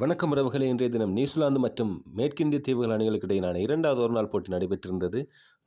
வணக்கம் உறவுகளே இன்றைய தினம் நியூசிலாந்து மற்றும் மேற்கிந்திய தீவுகள் அணிகளுக்கு இடையிலான இரண்டாவது ஒரு நாள் போட்டி நடைபெற்றிருந்தது.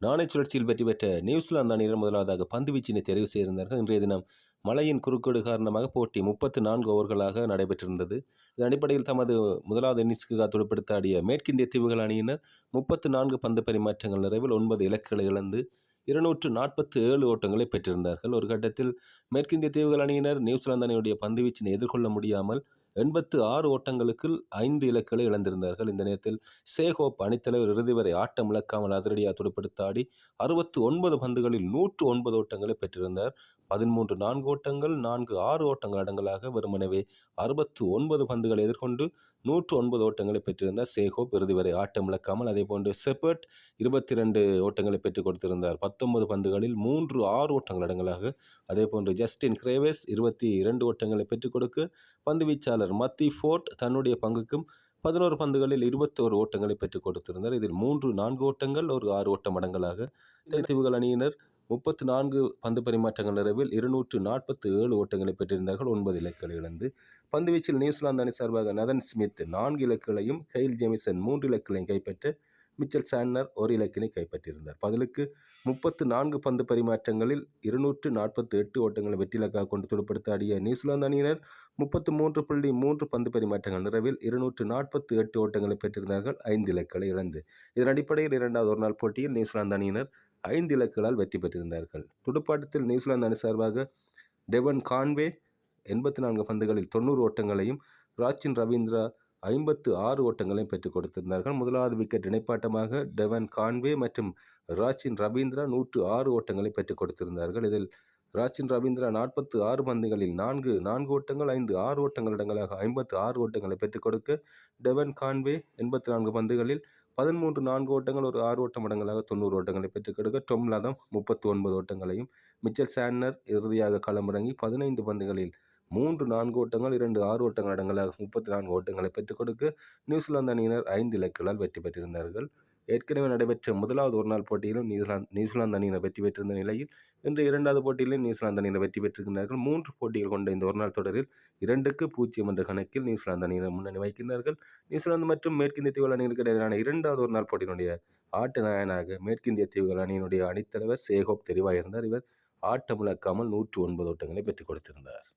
நாணய சுழற்சியில் வெற்றி பெற்ற நியூசிலாந்து அணியிடம் முதலாவதாக பந்து வீச்சினை தெரிவு செய்திருந்தார்கள். இன்றைய தினம் மழையின் குறுக்கீடு காரணமாக போட்டி முப்பத்து நான்கு ஓவர்களாக நடைபெற்றிருந்தது. இதன் அடிப்படையில் தமது முதலாவது இன்னிங்ஸுக்கு துடுப்படுத்த ஆடிய மேற்கிந்திய தீவுகள் அணியினர் முப்பத்து நான்கு பந்து பரிமாற்றங்கள் நிறைவில் ஒன்பது இலக்குகளை இழந்து இருநூற்று நாற்பத்து ஏழு ஓட்டங்களை பெற்றிருந்தார்கள். ஒரு கட்டத்தில் மேற்கிந்திய தீவுகள் அணியினர் நியூசிலாந்து அணியுடைய பந்து வீச்சினை எதிர்கொள்ள முடியாமல் எண்பத்து ஆறு ஓட்டங்களுக்கு ஐந்து இலக்குகளை இழந்திருந்தார்கள். இந்த நேரத்தில் சேகோப் அணித்தலைவர் இறுதி வரை ஆட்டம் இழக்காமல் அதிரடியாக துடுப்படுத்த ஆடி அறுபத்து ஒன்பது பந்துகளில் நூற்று ஒன்பது ஓட்டங்களை பெற்றிருந்தார். பதிமூன்று நான்கு ஓட்டங்கள் நான்கு ஆறு ஓட்டங்கள் அடங்கலாக வெறுமனவே அறுபத்து ஒன்பது பந்துகளை எதிர்கொண்டு நூற்று ஒன்பது ஓட்டங்களை பெற்றிருந்தார் சேகோப் இறுதி வரை ஆட்டம் இழக்காமல் அதே போன்று செப்பர்ட் இருபத்தி ரெண்டு ஓட்டங்களை பெற்றுக் கொடுத்திருந்தார். பத்தொன்பது பந்துகளில் மூன்று ஆறு ஓட்டங்கள் அடங்கலாக. அதே போன்று ஜஸ்டின் கிரேவேஸ் இருபத்தி இரண்டு ஓட்டங்களை பெற்றுக் கொடுக்க பந்து வீச்சாளர் மத்தி ஃபோர்ட் தன்னுடைய பங்குக்கும் பதினோரு பந்துகளில் இருபத்தோரு ஓட்டங்களை பெற்றுக் கொடுத்திருந்தார். இதில் மூன்று நான்கு ஓட்டங்கள் ஒரு ஆறு ஓட்டம் அடங்கலாக தீவுகள் அணியினர். முப்பத்து நான்கு பந்து பரிமாற்றங்கள் நிறைவில் இருநூற்று நாற்பத்தி ஏழு ஓட்டங்களை பெற்றிருந்தார்கள். ஒன்பது இலக்குகளை இழந்து பந்துவீச்சில் நியூசிலாந்து அணி சார்பாக நதன் ஸ்மித் நான்கு இலக்குகளையும் கைல் ஜெமிசன் மூன்று இலக்குகளையும் கைப்பற்ற மிச்சல் சான்னர் ஒரு இலக்கினை கைப்பற்றியிருந்தார். பதிலுக்கு முப்பத்து நான்கு பந்து பரிமாற்றங்களில் இருநூற்று நாற்பத்தி எட்டு ஓட்டங்களை வெற்றிலக்காக கொண்டு துடுப்படுத்த ஆடிய நியூசிலாந்து அணியினர் முப்பத்து மூன்று புள்ளி மூன்று பந்து பரிமாற்றங்கள் நிறைவில் இருநூற்று நாற்பத்தி எட்டு ஓட்டங்களை பெற்றிருந்தார்கள். ஐந்து இலக்குகளை இழந்து. இதன் அடிப்படையில் இரண்டாவது ஒரு நாள் போட்டியில் நியூசிலாந்து அணியினர் ஐந்து இலக்குகளால் வெற்றி பெற்றிருந்தார்கள். துடுப்பாட்டத்தில் நியூசிலாந்து அணி சார்பாக டெவன் கான்வே எண்பத்தி நான்கு பந்துகளில் தொண்ணூறு ஓட்டங்களையும் ராச்சின் ரவீந்திரா ஐம்பத்து ஆறு ஓட்டங்களையும் பெற்றுக் கொடுத்திருந்தார்கள். முதலாவது விக்கெட் இணைப்பாட்டமாக டெவன் கான்வே மற்றும் ராச்சின் ரவீந்திரா நூற்று ஆறு ஓட்டங்களை பெற்றுக் கொடுத்திருந்தார்கள். இதில் ராச்சின் ரவீந்திரா நாற்பத்து ஆறு பந்துகளில் நான்கு நான்கு ஓட்டங்கள் ஐந்து ஆறு ஓட்டங்கள் இடங்களாக ஐம்பத்து ஆறு ஓட்டங்களை பெற்றுக் கொடுக்க டெவன் கான்வே எண்பத்தி நான்கு பந்துகளில் பதிமூன்று நான்கு ஓட்டங்கள் ஒரு ஆறு ஓட்டம் இடங்களாக தொண்ணூறு ஓட்டங்களை பெற்றுக் கொடுக்க டொம் லதம் முப்பத்து ஒன்பது ஓட்டங்களையும் மிச்சல் சான்னர் இறுதியாக களமிறங்கி பதினைந்து பந்துகளில் மூன்று நான்கு ஓட்டங்கள் இரண்டு ஆறு ஓட்டங்கள் அடங்கலாக முப்பத்தி நான்கு ஓட்டங்களை பெற்றுக் கொடுக்க நியூசிலாந்து அணியினர் ஐந்து இலக்குகளால் வெற்றி பெற்றிருந்தார்கள். ஏற்கனவே நடைபெற்ற முதலாவது ஒருநாள் போட்டியிலும் நியூசிலாந்து நியூசிலாந்து அணியினர் வெற்றி பெற்றிருந்த நிலையில் இன்று இரண்டாவது போட்டியிலும் நியூசிலாந்து அணியினர் வெற்றி பெற்றிருக்கிறார்கள். மூன்று போட்டிகள் கொண்ட இந்த ஒருநாள் தொடரில் இரண்டுக்கு பூஜ்ஜியம் என்ற கணக்கில் நியூசிலாந்து அணியினர் முன்னணி வைக்கின்றார்கள். நியூசிலாந்து மற்றும் மேற்கிந்திய தீவுகள் அணிகளுக்கு இடையிலான இரண்டாவது ஒரு நாள் போட்டியினுடைய ஆட்ட நாயனாக மேற்கிந்திய தீவுகள் அணியினுடைய அணித்தலைவர் சேகோப் தெரிவாயிருந்தார் இவர் ஆட்டமிழக்காமல் நூற்று ஒன்பது ஓட்டங்களை பெற்றுக் கொடுத்திருந்தார்.